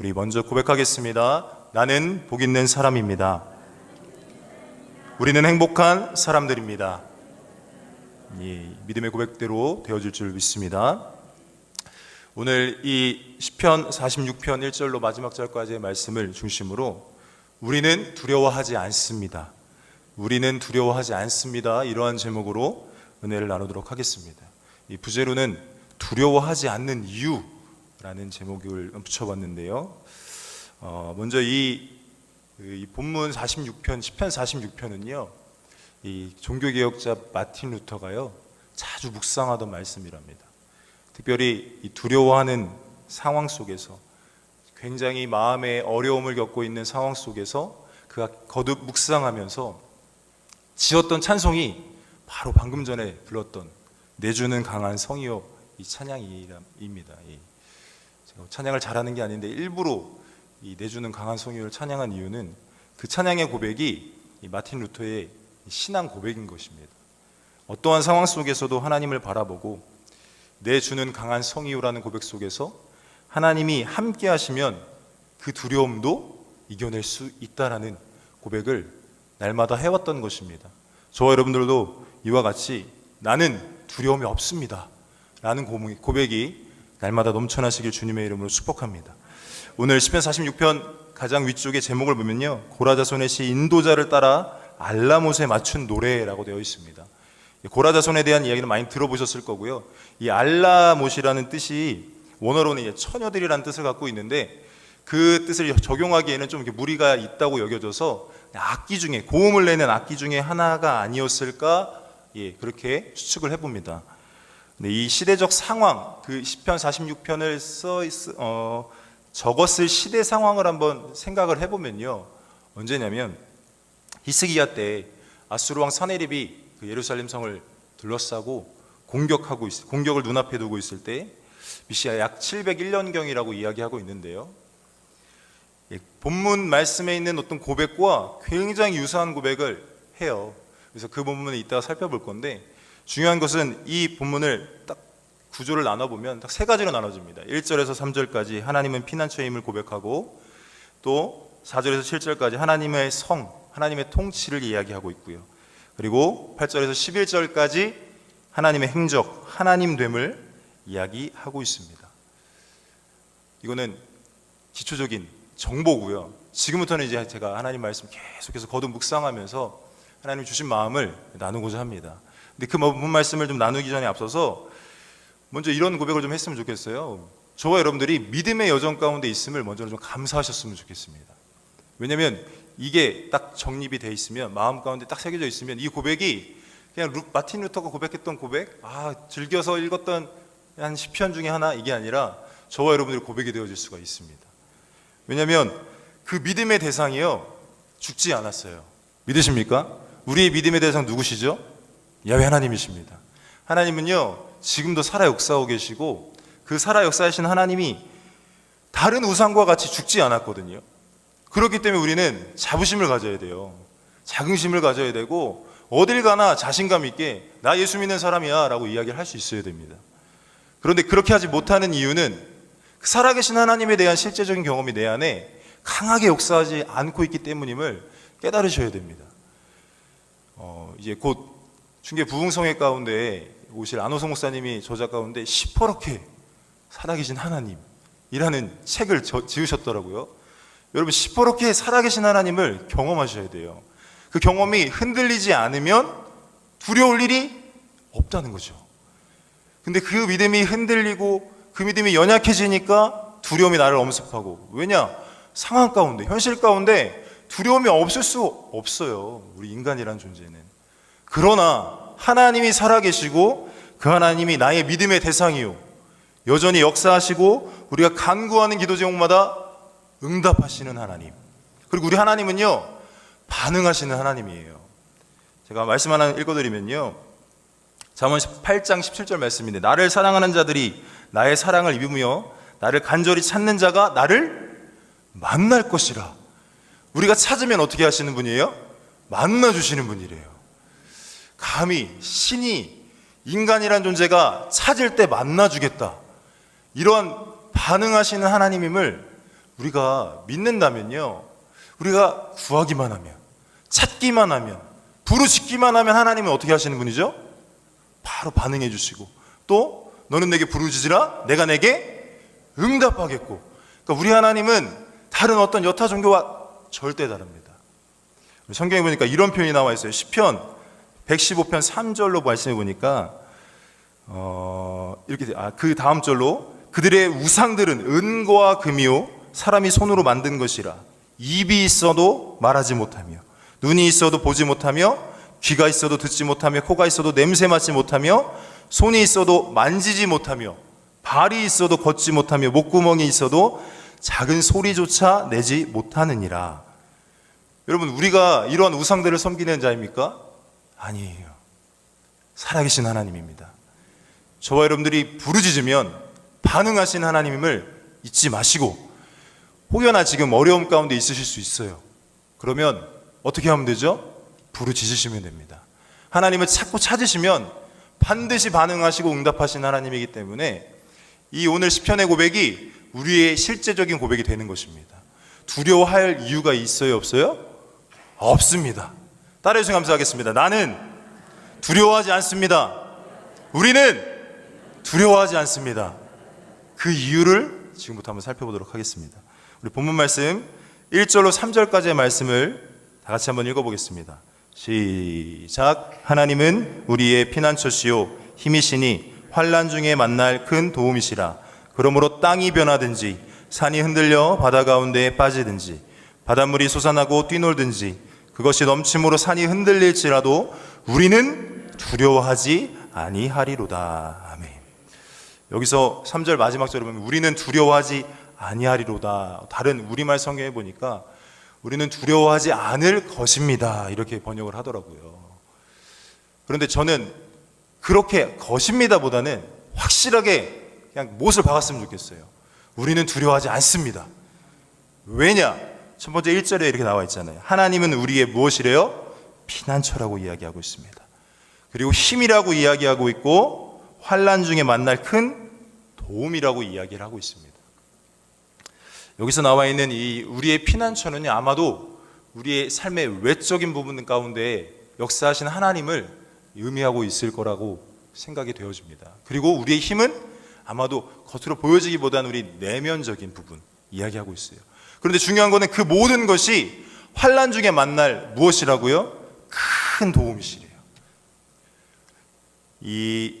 우리 먼저 고백하겠습니다. 나는 복 있는 사람입니다. 우리는 행복한 사람들입니다. 예, 믿음의 고백대로 되어질 줄 믿습니다. 오늘 이 시편 46편 1절로 마지막 절까지의 말씀을 중심으로 우리는 두려워하지 않습니다. 우리는 두려워하지 않습니다. 이러한 제목으로 은혜를 나누도록 하겠습니다. 이 부제로는 두려워하지 않는 이유 라는 제목을 붙여봤는데요. 어, 먼저 이, 그이 본문 46편, 10편 46편은요, 이 종교개혁자 마틴 루터가요, 자주 묵상하던 말씀이랍니다. 특별히 이 두려워하는 상황 속에서 굉장히 마음의 어려움을 겪고 있는 상황 속에서 그가 거듭 묵상하면서 지었던 찬송이 바로 방금 전에 불렀던 내주는 강한 성이요 이 찬양입니다. 이 제가 찬양을 잘하는 게 아닌데 일부러 이 내주는 강한 성이요를 찬양한 이유는 그 찬양의 고백이 이 마틴 루터의 신앙 고백인 것입니다. 어떠한 상황 속에서도 하나님을 바라보고 내 주는 강한 성이요라는 고백 속에서 하나님이 함께 하시면 그 두려움도 이겨낼 수 있다라는 고백을 날마다 해왔던 것입니다. 저와 여러분들도 이와 같이 나는 두려움이 없습니다. 라는 고백이 날마다 넘쳐나시길 주님의 이름으로 축복합니다. 오늘 10편 46편 가장 위쪽에 제목을 보면요. 고라자손의 시 인도자를 따라 알라못에 맞춘 노래라고 되어 있습니다. 고라자손에 대한 이야기는 많이 들어보셨을 거고요. 이 알라못이라는 뜻이 원어로는 처녀들이라는 뜻을 갖고 있는데 그 뜻을 적용하기에는 좀 무리가 있다고 여겨져서 악기 중에 고음을 내는 악기 중에 하나가 아니었을까 예 그렇게 추측을 해봅니다. 근데 이 시대적 상황 그 시편 46편을 써 있- 어, 적었을 시대 상황을 한번 생각을 해보면요 언제냐면 히스기야 때 아수르 왕 사네립이 그 예루살렘 성을 둘러싸고 공격하고 있, 공격을 눈앞에 두고 있을 때 미시아 약 701년경이라고 이야기하고 있는데요. 예, 본문 말씀에 있는 어떤 고백과 굉장히 유사한 고백을 해요. 그래서 그 본문을 이따가 살펴볼 건데 중요한 것은 이 본문을 딱 구조를 나눠보면 딱 세 가지로 나눠집니다. 1절에서 3절까지 하나님은 피난처임을 고백하고 또 4절에서 7절까지 하나님의 성, 하나님의 통치를 이야기하고 있고요. 그리고 8절에서 11절까지 하나님의 행적, 하나님 됨을 이야기하고 있습니다. 이거는 기초적인 정보고요. 지금부터는 이제 제가 하나님 말씀 계속해서 거듭 묵상하면서 하나님 주신 마음을 나누고자 합니다. 근데 그본 말씀을 좀 나누기 전에 앞서서 먼저 이런 고백을 좀 했으면 좋겠어요. 저와 여러분들이 믿음의 여정 가운데 있음을 먼저 좀 감사하셨으면 좋겠습니다. 왜냐하면 이게 딱 정립이 돼 있으면 마음 가운데 딱 새겨져 있으면 이 고백이 그냥 루, 마틴 루터가 고백했던 고백, 아 즐겨서 읽었던 한 시편 중에 하나 이게 아니라 저와 여러분들의 고백이 되어질 수가 있습니다. 왜냐하면 그 믿음의 대상이요 죽지 않았어요. 믿으십니까? 우리의 믿음의 대상 누구시죠? 야외 하나님이십니다. 하나님은요 지금도 살아 역사하고 계시고 그 살아 역사하신 하나님이 다른 우상과 같이 죽지 않았거든요. 그렇기 때문에 우리는 자부심을 가져야 돼요. 자긍심을 가져야 되고 어딜 가나 자신감 있게 나 예수 믿는 사람이야 라고 이야기를 할 수 있어야 됩니다. 그런데 그렇게 하지 못하는 이유는 그 살아계신 하나님에 대한 실제적인 경험이 내 안에 강하게 역사하지 않고 있기 때문임을 깨달으셔야 됩니다. 어, 이제 곧 중계 부흥성회 가운데 오실 안호성 목사님이 저작 가운데 시퍼렇게 살아계신 하나님이라는 책을 저- 지으셨더라고요. 여러분 시퍼렇게 살아계신 하나님을 경험하셔야 돼요. 그 경험이 흔들리지 않으면 두려울 일이 없다는 거죠. 근데 그 믿음이 흔들리고 그 믿음이 연약해지니까 두려움이 나를 엄습하고 왜냐 상황 가운데 현실 가운데 두려움이 없을 수 없어요. 우리 인간이란 존재는. 그러나 하나님이 살아계시고 그 하나님이 나의 믿음의 대상이요. 여전히 역사하시고 우리가 간구하는 기도 제목마다 응답하시는 하나님. 그리고 우리 하나님은요, 반응하시는 하나님이에요. 제가 말씀 하나 읽어드리면요. 잠언 8장 17절 말씀인데, 나를 사랑하는 자들이 나의 사랑을 입으며 나를 간절히 찾는 자가 나를 만날 것이라. 우리가 찾으면 어떻게 하시는 분이에요? 만나주시는 분이래요. 감히 신이 인간이란 존재가 찾을 때 만나주겠다. 이러한 반응하시는 하나님임을 우리가 믿는다면요. 우리가 구하기만 하면, 찾기만 하면, 부르짖기만 하면 하나님은 어떻게 하시는 분이죠? 바로 반응해 주시고 또 너는 내게 부르짖으라 내가 내게 응답하겠고 그러니까 우리 하나님은 다른 어떤 여타 종교와 절대 다릅니다. 성경에 보니까 이런 표현이 나와 있어요. 시편 115편 3절로 말씀해 보니까 어, 이렇게 돼- 아, 그 다음 절로 그들의 우상들은 은과 금이요 사람이 손으로 만든 것이라 입이 있어도 말하지 못하며 눈이 있어도 보지 못하며 귀가 있어도 듣지 못하며 코가 있어도 냄새 맡지 못하며 손이 있어도 만지지 못하며 발이 있어도 걷지 못하며 목구멍이 있어도 작은 소리조차 내지 못하느니라. 여러분 우리가 이러한 우상들을 섬기는 자입니까? 아니에요. 살아계신 하나님입니다. 저와 여러분들이 부르짖으면 반응하신 하나님임을 잊지 마시고 혹여나 지금 어려움 가운데 있으실 수 있어요. 그러면 어떻게 하면 되죠? 부르짖으시면 됩니다. 하나님을 찾고 찾으시면 반드시 반응하시고 응답하신 하나님이기 때문에 이 오늘 시편의 고백이 우리의 실제적인 고백이 되는 것입니다. 두려워할 이유가 있어요, 없어요? 없습니다. 따라해주시면 감사하겠습니다. 나는 두려워하지 않습니다. 우리는 두려워하지 않습니다. 그 이유를 지금부터 한번 살펴보도록 하겠습니다. 우리 본문 말씀 1절로 3절까지의 말씀을 다 같이 한번 읽어보겠습니다. 시작. 하나님은 우리의 피난처시요 힘이시니 환란 중에 만날 큰 도움이시라. 그러므로 땅이 변하든지 산이 흔들려 바다 가운데에 빠지든지 바닷물이 솟아나고 뛰놀든지 그것이 넘침으로 산이 흔들릴지라도 우리는 두려워하지 아니하리로다. 아멘. 여기서 3절 마지막 절에 보면 우리는 두려워하지 아니하리로다. 다른 우리말 성경에 보니까 우리는 두려워하지 않을 것입니다. 이렇게 번역을 하더라고요. 그런데 저는 그렇게 것입니다보다는 확실하게 그냥 못을 박았으면 좋겠어요. 우리는 두려워하지 않습니다. 왜냐? 첫 번째 1절에 이렇게 나와 있잖아요. 하나님은 우리의 무엇이래요? 피난처라고 이야기하고 있습니다. 그리고 힘이라고 이야기하고 있고 환란 중에 만날 큰 도움이라고 이야기를 하고 있습니다. 여기서 나와 있는 이 우리의 피난처는 아마도 우리의 삶의 외적인 부분 가운데 역사하신 하나님을 의미하고 있을 거라고 생각이 되어집니다. 그리고 우리의 힘은 아마도 겉으로 보여지기보다는 우리 내면적인 부분 이야기하고 있어요. 그런데 중요한 거는 그 모든 것이 환란 중에 만날 무엇이라고요? 큰 도움이시래요. 이,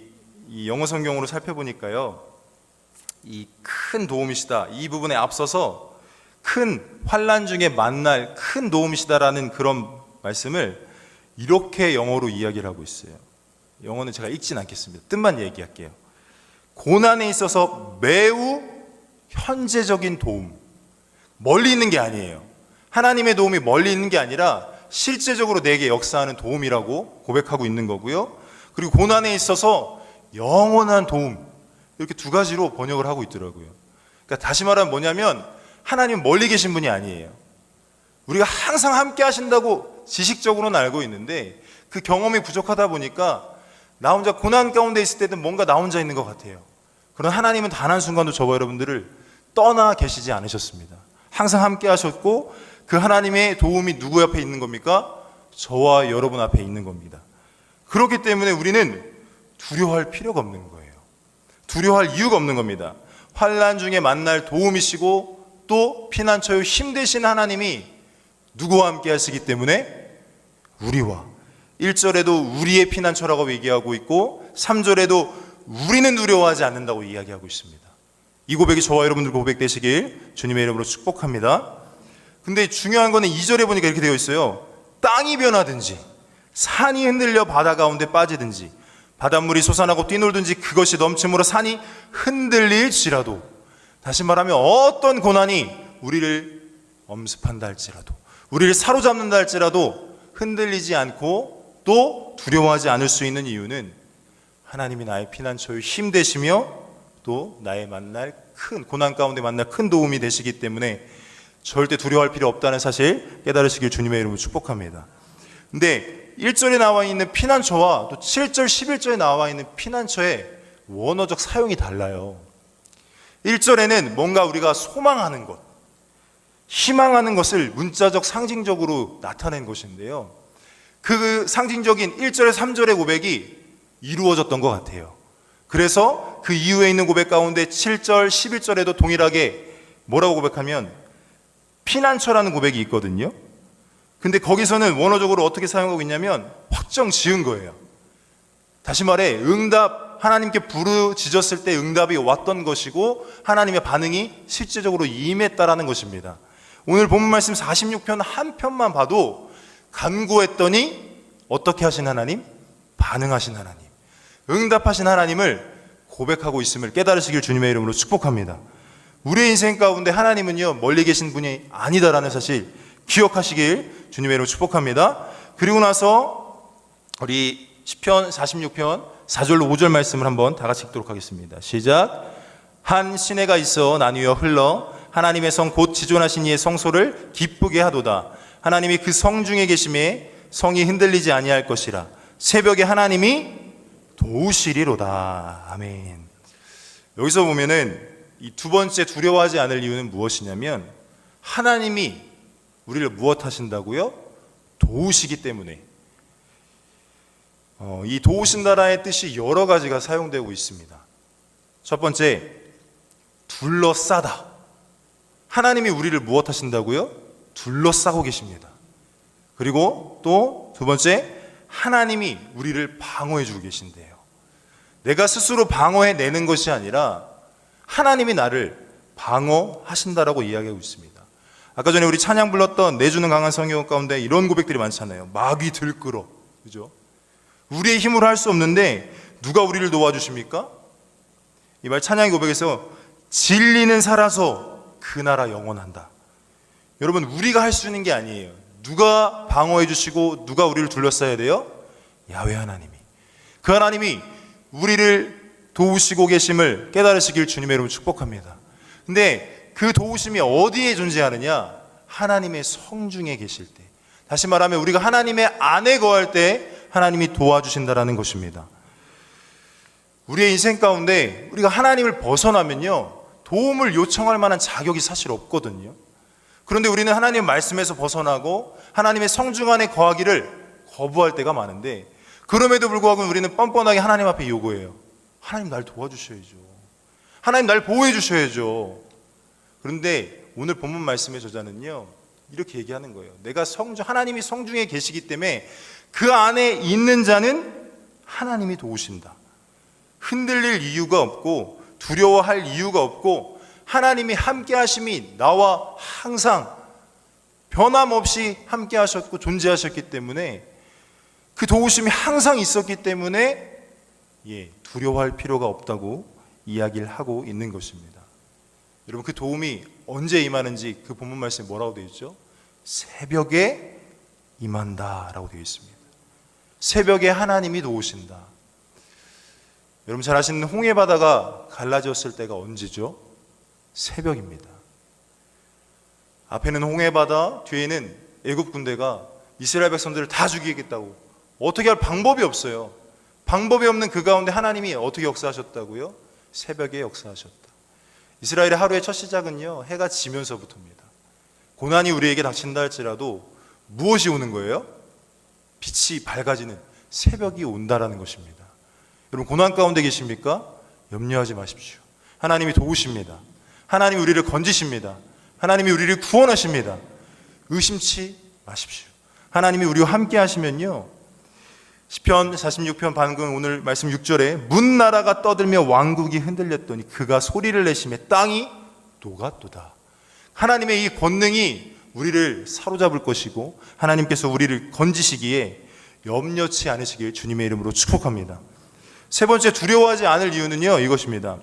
이 영어 성경으로 살펴보니까요. 이 큰 도움이시다. 이 부분에 앞서서 큰 환란 중에 만날 큰 도움이시다라는 그런 말씀을 이렇게 영어로 이야기를 하고 있어요. 영어는 제가 읽진 않겠습니다. 뜻만 얘기할게요. 고난에 있어서 매우 현재적인 도움. 멀리 있는 게 아니에요. 하나님의 도움이 멀리 있는 게 아니라 실제적으로 내게 역사하는 도움이라고 고백하고 있는 거고요. 그리고 고난에 있어서 영원한 도움. 이렇게 두 가지로 번역을 하고 있더라고요. 그러니까 다시 말하면 뭐냐면 하나님 멀리 계신 분이 아니에요. 우리가 항상 함께 하신다고 지식적으로는 알고 있는데 그 경험이 부족하다 보니까 나 혼자 고난 가운데 있을 때는 뭔가 나 혼자 있는 것 같아요. 그런 하나님은 단 한 순간도 저와 여러분들을 떠나 계시지 않으셨습니다. 항상 함께 하셨고 그 하나님의 도움이 누구 앞에 있는 겁니까? 저와 여러분 앞에 있는 겁니다. 그렇기 때문에 우리는 두려워할 필요가 없는 거예요. 두려워할 이유가 없는 겁니다. 환란 중에 만날 도움이시고 또 피난처요 힘 되신 하나님이 누구와 함께 하시기 때문에 우리와 1절에도 우리의 피난처라고 얘기하고 있고 3절에도 우리는 두려워하지 않는다고 이야기하고 있습니다. 이 고백이 저와 여러분들 고백 되시길 주님의 이름으로 축복합니다. 근데 중요한 거는 2절에 보니까 이렇게 되어 있어요. 땅이 변하든지 산이 흔들려 바다 가운데 빠지든지 바닷물이 솟아나고 뛰놀든지 그것이 넘침으로 산이 흔들릴지라도 다시 말하면 어떤 고난이 우리를 엄습한다 할지라도 우리를 사로잡는다 할지라도 흔들리지 않고 또 두려워하지 않을 수 있는 이유는 하나님이 나의 피난처의 힘 되시며 또 나의 만날 큰 고난 가운데 만날 큰 도움이 되시기 때문에 절대 두려워할 필요 없다는 사실 깨달으시길 주님의 이름으로 축복합니다. 근데 1절에 나와 있는 피난처와 또 7절, 11절에 나와 있는 피난처의 원어적 사용이 달라요. 1절에는 뭔가 우리가 소망하는 것, 희망하는 것을 문자적 상징적으로 나타낸 것인데요. 그 상징적인 1절에 3절의 고백이 이루어졌던 것 같아요. 그래서 그 이후에 있는 고백 가운데 7절, 11절에도 동일하게 뭐라고 고백하면 피난처라는 고백이 있거든요. 근데 거기서는 원어적으로 어떻게 사용하고 있냐면 확정 지은 거예요. 다시 말해 응답 하나님께 부르짖었을 때 응답이 왔던 것이고 하나님의 반응이 실제적으로 임했다라는 것입니다. 오늘 본문 말씀 46편 한 편만 봐도 간구했더니 어떻게 하신 하나님? 반응하신 하나님. 응답하신 하나님을 고백하고 있음을 깨달으시길 주님의 이름으로 축복합니다. 우리의 인생 가운데 하나님은요 멀리 계신 분이 아니다라는 사실 기억하시길 주님의 이름으로 축복합니다. 그리고 나서 우리 시편 46편 4절로 5절 말씀을 한번 다 같이 읽도록 하겠습니다. 시작. 한 시내가 있어 나뉘어 흘러 하나님의 성 곧 지존하신 이의 성소를 기쁘게 하도다. 하나님이 그 성 중에 계심에 성이 흔들리지 아니할 것이라. 새벽에 하나님이 도우시리로다. 아멘. 여기서 보면은 이 두 번째 두려워하지 않을 이유는 무엇이냐면 하나님이 우리를 무엇 하신다고요? 도우시기 때문에. 어, 이 도우신다라의 뜻이 여러 가지가 사용되고 있습니다. 첫 번째, 둘러싸다. 하나님이 우리를 무엇 하신다고요? 둘러싸고 계십니다. 그리고 또 두 번째, 하나님이 우리를 방어해 주고 계신데요. 내가 스스로 방어해 내는 것이 아니라 하나님이 나를 방어하신다라고 이야기하고 있습니다. 아까 전에 우리 찬양 불렀던 내주는 강한 성경 가운데 이런 고백들이 많잖아요. 마귀 들끓어. 그죠? 우리의 힘으로 할 수 없는데 누가 우리를 도와주십니까? 이 말 찬양의 고백에서 진리는 살아서 그 나라 영원한다. 여러분 우리가 할 수 있는 게 아니에요. 누가 방어해 주시고 누가 우리를 둘러싸야 돼요? 야외 하나님이. 그 하나님이 우리를 도우시고 계심을 깨달으시길 주님의 이름으로 축복합니다. 근데 그 도우심이 어디에 존재하느냐? 하나님의 성중에 계실 때. 다시 말하면 우리가 하나님의 안에 거할 때 하나님이 도와주신다라는 것입니다. 우리의 인생 가운데 우리가 하나님을 벗어나면요. 도움을 요청할 만한 자격이 사실 없거든요. 그런데 우리는 하나님 말씀에서 벗어나고 하나님의 성중 안에 거하기를 거부할 때가 많은데 그럼에도 불구하고 우리는 뻔뻔하게 하나님 앞에 요구해요. 하나님 날 도와주셔야죠. 하나님 날 보호해 주셔야죠. 그런데 오늘 본문 말씀의 저자는요. 이렇게 얘기하는 거예요. 내가 성중 하나님이 성중에 계시기 때문에 그 안에 있는 자는 하나님이 도우신다. 흔들릴 이유가 없고 두려워할 이유가 없고 하나님이 함께 하심이 나와 항상 변함없이 함께 하셨고 존재하셨기 때문에 그 도우심이 항상 있었기 때문에 예, 두려워할 필요가 없다고 이야기를 하고 있는 것입니다. 여러분 그 도움이 언제 임하는지 그 본문 말씀에 뭐라고 되어 있죠? 새벽에 임한다라고 되어 있습니다. 새벽에 하나님이 도우신다. 여러분 잘 아시는 홍해 바다가 갈라졌을 때가 언제죠? 새벽입니다. 앞에는 홍해 바다, 뒤에는 애굽 군대가 이스라엘 백성들을 다 죽이겠다고 어떻게 할 방법이 없어요. 방법이 없는 그 가운데 하나님이 어떻게 역사하셨다고요? 새벽에 역사하셨다. 이스라엘의 하루의 첫 시작은요, 해가 지면서부터입니다. 고난이 우리에게 닥친다 할지라도 무엇이 오는 거예요? 빛이 밝아지는 새벽이 온다라는 것입니다. 여러분, 고난 가운데 계십니까? 염려하지 마십시오. 하나님이 도우십니다. 하나님이 우리를 건지십니다. 하나님이 우리를 구원하십니다. 의심치 마십시오. 하나님이 우리와 함께 하시면요. 시편 46편 반응 오늘 말씀 6절에 문 나라가 떠들며 왕국이 흔들렸더니 그가 소리를 내심에 땅이 녹았도다. 하나님의 이 권능이 우리를 사로잡을 것이고 하나님께서 우리를 건지시기에 염려치 않으시길 주님의 이름으로 축복합니다. 세 번째 두려워하지 않을 이유는요 이것입니다.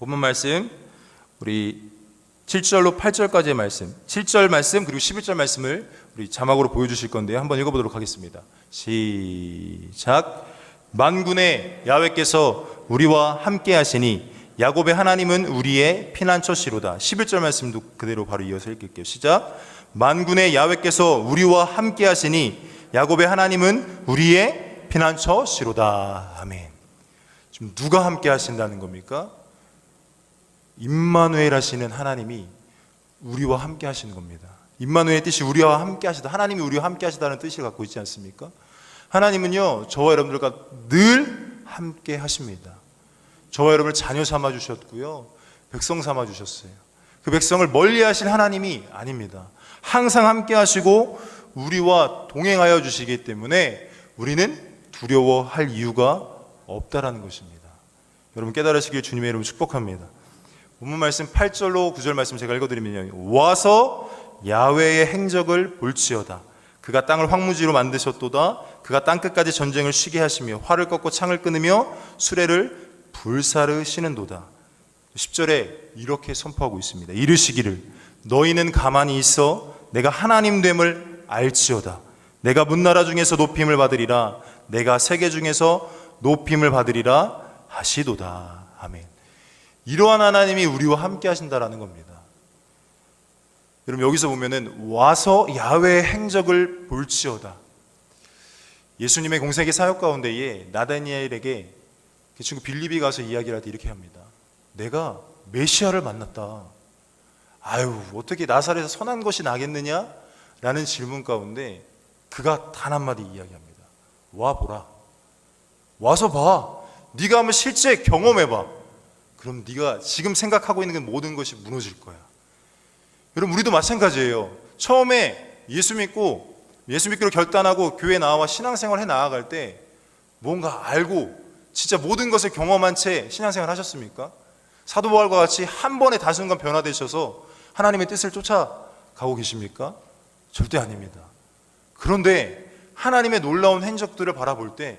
본문 말씀 우리 7절로 8절까지의 말씀, 7절 말씀 그리고 11절 말씀을 우리 자막으로 보여주실 건데요. 한번 읽어보도록 하겠습니다. 시작. 만군의 야외께서 우리와 함께 하시니 야곱의 하나님은 우리의 피난처시로다. 11절 말씀도 그대로 바로 이어서 읽을게요. 시작. 만군의 야외께서 우리와 함께 하시니 야곱의 하나님은 우리의 피난처시로다. 아멘. 지금 누가 함께 하신다는 겁니까? 임마누엘 하시는 하나님이 우리와 함께 하시는 겁니다. 임마누의 뜻이 우리와 함께 하시다. 하나님이 우리와 함께 하시다는 뜻을 갖고 있지 않습니까? 하나님은요, 저와 여러분들과 늘 함께 하십니다. 저와 여러분을 자녀 삼아 주셨고요. 백성 삼아 주셨어요. 그 백성을 멀리 하실 하나님이 아닙니다. 항상 함께 하시고 우리와 동행하여 주시기 때문에 우리는 두려워할 이유가 없다라는 것입니다. 여러분 깨달으시길 주님의 이름으로 축복합니다. 본문 말씀 8절로 9절 말씀 제가 읽어드리면요. 와서 야외의 행적을 볼지어다. 그가 땅을 황무지로 만드셨도다. 그가 땅 끝까지 전쟁을 쉬게 하시며 활을 꺾고 창을 끊으며 수레를 불사르시는도다. 10절에 이렇게 선포하고 있습니다. 이르시기를 너희는 가만히 있어 내가 하나님 됨을 알지어다. 내가 문나라 중에서 높임을 받으리라. 내가 세계 중에서 높임을 받으리라 하시도다. 아멘. 이러한 하나님이 우리와 함께 하신다라는 겁니다. 여러분 여기서 보면은 와서 야외의 행적을 볼지어다. 예수님의 공생의 사역 가운데에 나다니엘에게 그 친구 빌립이 가서 이야기를 할 때 이렇게 합니다. 내가 메시아를 만났다. 아유 어떻게 나사렛에서 선한 것이 나겠느냐? 라는 질문 가운데 그가 단 한마디 이야기합니다. 와 보라. 와서 봐. 네가 한번 실제 경험해 봐. 그럼 네가 지금 생각하고 있는 그 모든 것이 무너질 거야. 여러분 우리도 마찬가지예요. 처음에 예수 믿고 예수 믿기로 결단하고 교회 나와 신앙생활 해 나아갈 때 뭔가 알고 진짜 모든 것을 경험한 채 신앙생활 하셨습니까? 사도 바울과 같이 한 번에 다순간 변화되셔서 하나님의 뜻을 쫓아가고 계십니까? 절대 아닙니다. 그런데 하나님의 놀라운 행적들을 바라볼 때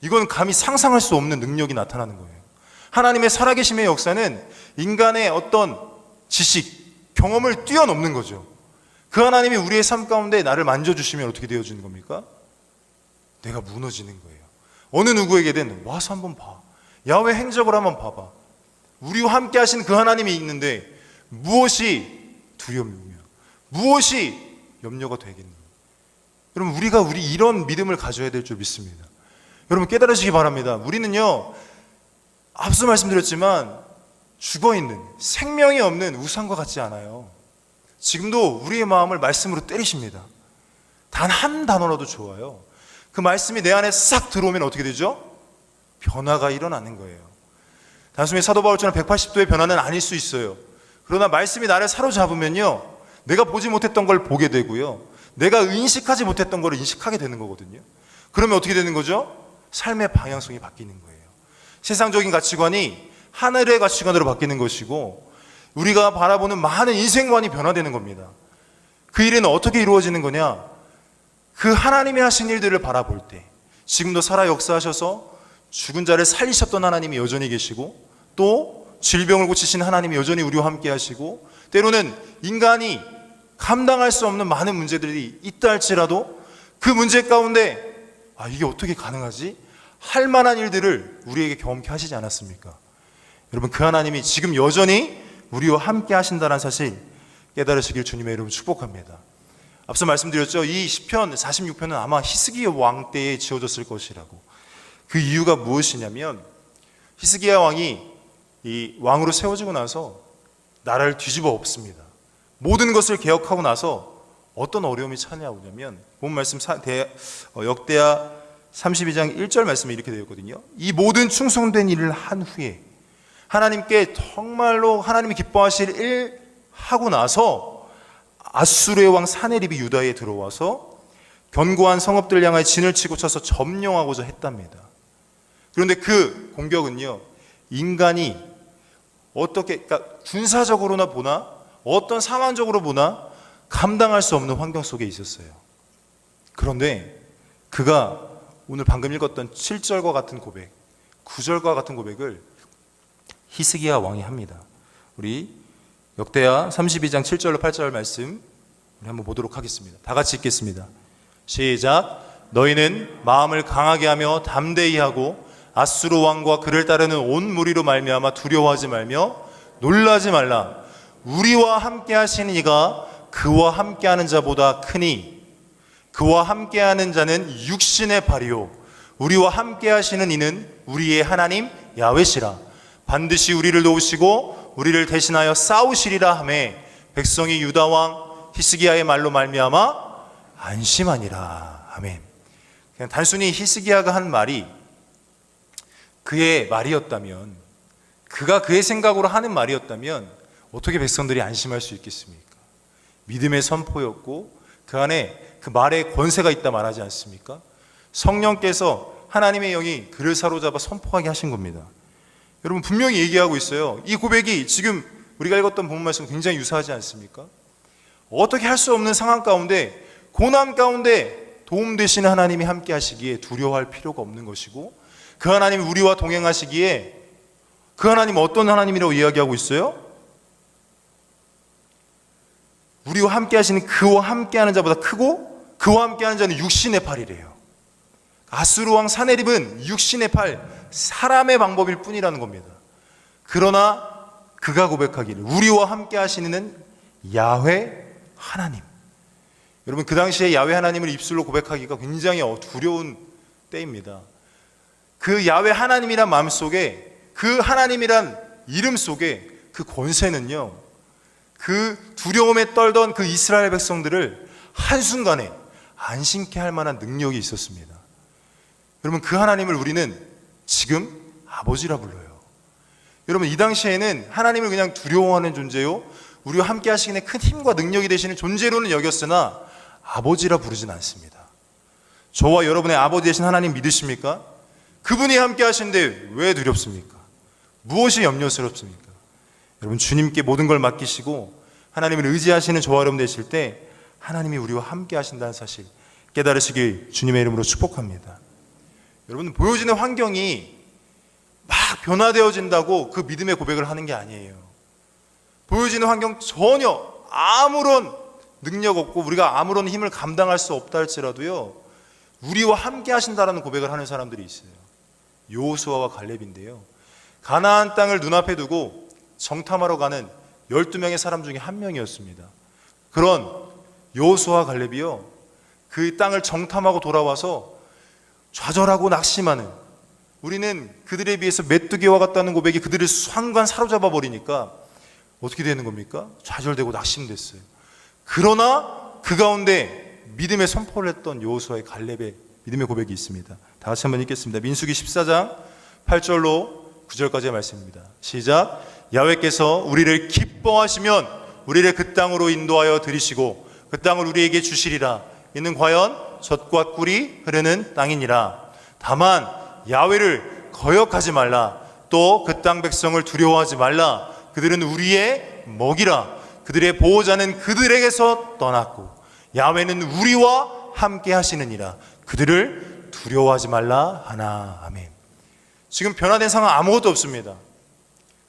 이건 감히 상상할 수 없는 능력이 나타나는 거예요. 하나님의 살아계심의 역사는 인간의 어떤 지식, 경험을 뛰어넘는 거죠. 그 하나님이 우리의 삶 가운데 나를 만져주시면 어떻게 되어지는 겁니까? 내가 무너지는 거예요. 어느 누구에게든 와서 한번 봐. 야외 행적을 한번 봐봐. 우리와 함께 하신 그 하나님이 있는데 무엇이 두렵냐? 무엇이 염려가 되겠니? 여러분 우리가 우리 이런 믿음을 가져야 될 줄 믿습니다. 여러분 깨달으시기 바랍니다. 우리는요 앞서 말씀드렸지만 죽어 있는 생명이 없는 우상과 같지 않아요. 지금도 우리의 마음을 말씀으로 때리십니다. 단 한 단어라도 좋아요. 그 말씀이 내 안에 싹 들어오면 어떻게 되죠? 변화가 일어나는 거예요. 단순히 사도 바울처럼 180도의 변화는 아닐 수 있어요. 그러나 말씀이 나를 사로잡으면요. 내가 보지 못했던 걸 보게 되고요. 내가 인식하지 못했던 걸 인식하게 되는 거거든요. 그러면 어떻게 되는 거죠? 삶의 방향성이 바뀌는 거예요. 세상적인 가치관이 하늘의 가치관으로 바뀌는 것이고 우리가 바라보는 많은 인생관이 변화되는 겁니다. 그 일은 어떻게 이루어지는 거냐? 그 하나님이 하신 일들을 바라볼 때 지금도 살아 역사하셔서 죽은 자를 살리셨던 하나님이 여전히 계시고 또 질병을 고치신 하나님이 여전히 우리와 함께 하시고 때로는 인간이 감당할 수 없는 많은 문제들이 있다 할지라도 그 문제 가운데 아 이게 어떻게 가능하지? 할 만한 일들을 우리에게 경험케 하시지 않았습니까? 여러분 그 하나님이 지금 여전히 우리와 함께 하신다는 사실 깨달으시길 주님의 이름 축복합니다. 앞서 말씀드렸죠. 이 시편 46편은 아마 히스기야 왕 때에 지어졌을 것이라고. 그 이유가 무엇이냐면 히스기야 왕이 이 왕으로 세워지고 나서 나라를 뒤집어 엎습니다. 모든 것을 개혁하고 나서 어떤 어려움이 찾아오냐면 본 말씀 어, 역대하 32장 1절 말씀에 이렇게 되어 있거든요. 이 모든 충성된 일을 한 후에 하나님께 정말로 하나님이 기뻐하실 일 하고 나서 아수르의 왕 사네립이 유다에 들어와서 견고한 성읍들 향하여 진을 치고 쳐서 점령하고자 했답니다. 그런데 그 공격은요, 인간이 어떻게, 그러니까 군사적으로나 보나, 어떤 상황적으로 보나, 감당할 수 없는 환경 속에 있었어요. 그런데 그가 오늘 방금 읽었던 7절과 같은 고백, 9절과 같은 고백을 히스기야 왕이 합니다. 우리 역대하 32장 7절로 8절 말씀 우리 한번 보도록 하겠습니다. 다 같이 읽겠습니다. 시작. 너희는 마음을 강하게 하며 담대히 하고 아수르 왕과 그를 따르는 온 무리로 말미암아 두려워하지 말며 놀라지 말라. 우리와 함께 하시는 이가 그와 함께 하는 자보다 크니 그와 함께 하는 자는 육신의 발이요 우리와 함께 하시는 이는 우리의 하나님 야훼시라 반드시 우리를 도우시고 우리를 대신하여 싸우시리라 하매 백성이 유다 왕 히스기야의 말로 말미암아 안심하니라. 아멘. 그냥 단순히 히스기야가 한 말이 그의 말이었다면 그가 그의 생각으로 하는 말이었다면 어떻게 백성들이 안심할 수 있겠습니까? 믿음의 선포였고 그 안에 그 말에 권세가 있다 말하지 않습니까? 성령께서 하나님의 영이 그를 사로잡아 선포하게 하신 겁니다. 여러분 분명히 얘기하고 있어요. 이 고백이 지금 우리가 읽었던 본 말씀 굉장히 유사하지 않습니까? 어떻게 할 수 없는 상황 가운데 고난 가운데 도움 되시는 하나님이 함께 하시기에 두려워할 필요가 없는 것이고 그 하나님이 우리와 동행하시기에 그 하나님 어떤 하나님이라고 이야기하고 있어요? 우리와 함께 하시는 그와 함께 하는 자보다 크고 그와 함께 하는 자는 육신의 팔이래요. 아수르 왕 사네립은 육신의 팔, 사람의 방법일 뿐이라는 겁니다. 그러나 그가 고백하기를 우리와 함께 하시는 야훼 하나님. 여러분 그 당시에 야훼 하나님을 입술로 고백하기가 굉장히 두려운 때입니다. 그 야훼 하나님이란 마음 속에 그 하나님이란 이름 속에 그 권세는요. 그 두려움에 떨던 그 이스라엘 백성들을 한순간에 안심케 할 만한 능력이 있었습니다. 여러분 그 하나님을 우리는 지금 아버지라 불러요. 여러분 이 당시에는 하나님을 그냥 두려워하는 존재요. 우리와 함께 하시기에 큰 힘과 능력이 되시는 존재로는 여겼으나 아버지라 부르진 않습니다. 저와 여러분의 아버지 되신 하나님 믿으십니까? 그분이 함께 하신데 왜 두렵습니까? 무엇이 염려스럽습니까? 여러분 주님께 모든 걸 맡기시고 하나님을 의지하시는 저와 여러분 되실 때 하나님이 우리와 함께 하신다는 사실 깨달으시길 주님의 이름으로 축복합니다. 여러분 보여지는 환경이 막 변화되어진다고 그 믿음의 고백을 하는 게 아니에요. 보여지는 환경 전혀 아무런 능력 없고 우리가 아무런 힘을 감당할 수 없다 할지라도요. 우리와 함께 하신다라는 고백을 하는 사람들이 있어요. 요호수아와 갈렙인데요. 가나안 땅을 눈앞에 두고 정탐하러 가는 12명의 사람 중에 한 명이었습니다. 그런 요호수아 갈렙이요. 그 땅을 정탐하고 돌아와서 좌절하고 낙심하는 우리는 그들에 비해서 메뚜기와 같다는 고백이 그들을 상관 사로잡아 버리니까 어떻게 되는 겁니까? 좌절되고 낙심됐어요. 그러나 그 가운데 믿음의 선포를 했던 여호수아의 갈렙의 믿음의 고백이 있습니다. 다 같이 한번 읽겠습니다. 민수기 14장 8절로 9절까지의 말씀입니다. 시작. 야훼께서 우리를 기뻐하시면 우리를 그 땅으로 인도하여 들이시고 그 땅을 우리에게 주시리라. 이는 과연 젖과 꿀이 흐르는 땅이니라. 다만 야훼를 거역하지 말라. 또 그 땅 백성을 두려워하지 말라. 그들은 우리의 먹이라. 그들의 보호자는 그들에게서 떠났고 야훼는 우리와 함께 하시느니라. 그들을 두려워하지 말라 하나. 아멘. 지금 변화된 상황 아무것도 없습니다.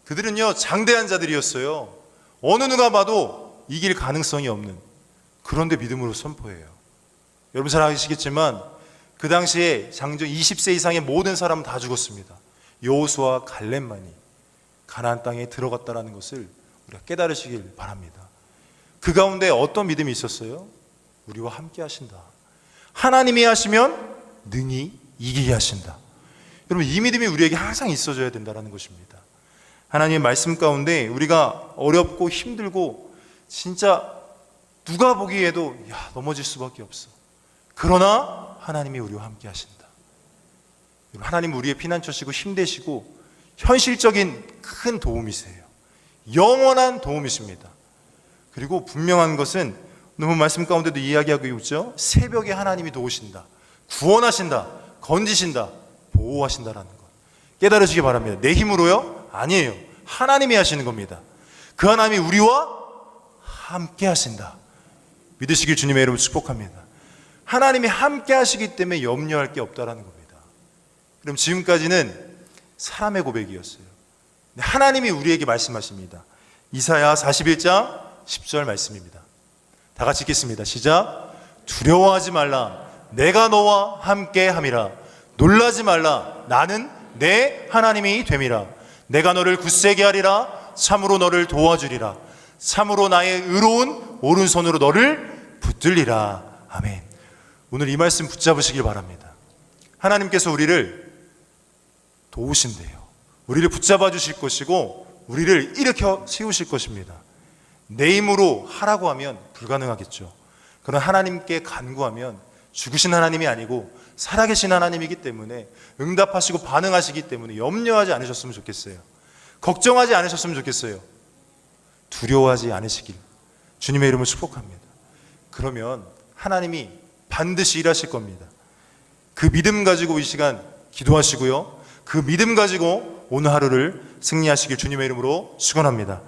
그들은요 장대한 자들이었어요. 어느 누가 봐도 이길 가능성이 없는 그런데 믿음으로 선포해요. 여러분 잘 아시겠지만 그 당시에 장정 20세 이상의 모든 사람은 다 죽었습니다. 여호수아 갈렙만이 가나안 땅에 들어갔다라는 것을 우리가 깨달으시길 바랍니다. 그 가운데 어떤 믿음이 있었어요? 우리와 함께 하신다. 하나님이 하시면 능히 이기게 하신다. 여러분 이 믿음이 우리에게 항상 있어줘야 된다는 것입니다. 하나님의 말씀 가운데 우리가 어렵고 힘들고 진짜 누가 보기에도 야 넘어질 수밖에 없어. 그러나 하나님이 우리와 함께 하신다. 하나님 우리의 피난처시고 힘되시고 현실적인 큰 도움이세요. 영원한 도움이십니다. 그리고 분명한 것은 너무 말씀 가운데도 이야기하고 있죠. 새벽에 하나님이 도우신다. 구원하신다. 건지신다. 보호하신다라는 것. 깨달으시기 바랍니다. 내 힘으로요? 아니에요. 하나님이 하시는 겁니다. 그 하나님이 우리와 함께 하신다. 믿으시길 주님의 이름으로 축복합니다. 하나님이 함께 하시기 때문에 염려할 게 없다라는 겁니다. 그럼 지금까지는 사람의 고백이었어요. 하나님이 우리에게 말씀하십니다. 이사야 41장 10절 말씀입니다. 다 같이 읽겠습니다. 시작. 두려워하지 말라. 내가 너와 함께 함이라. 놀라지 말라. 나는 내 하나님이 됨이라. 내가 너를 굳세게 하리라. 참으로 너를 도와주리라. 참으로 나의 의로운 오른손으로 너를 붙들리라. 아멘. 오늘 이 말씀 붙잡으시길 바랍니다. 하나님께서 우리를 도우신대요. 우리를 붙잡아 주실 것이고 우리를 일으켜 세우실 것입니다. 내 힘으로 하라고 하면 불가능하겠죠. 그러나 하나님께 간구하면 죽으신 하나님이 아니고 살아계신 하나님이기 때문에 응답하시고 반응하시기 때문에 염려하지 않으셨으면 좋겠어요. 걱정하지 않으셨으면 좋겠어요. 두려워하지 않으시길 주님의 이름을 축복합니다. 그러면 하나님이 반드시 일하실 겁니다. 그 믿음 가지고 이 시간 기도하시고요. 그 믿음 가지고 오늘 하루를 승리하시길 주님의 이름으로 축원합니다.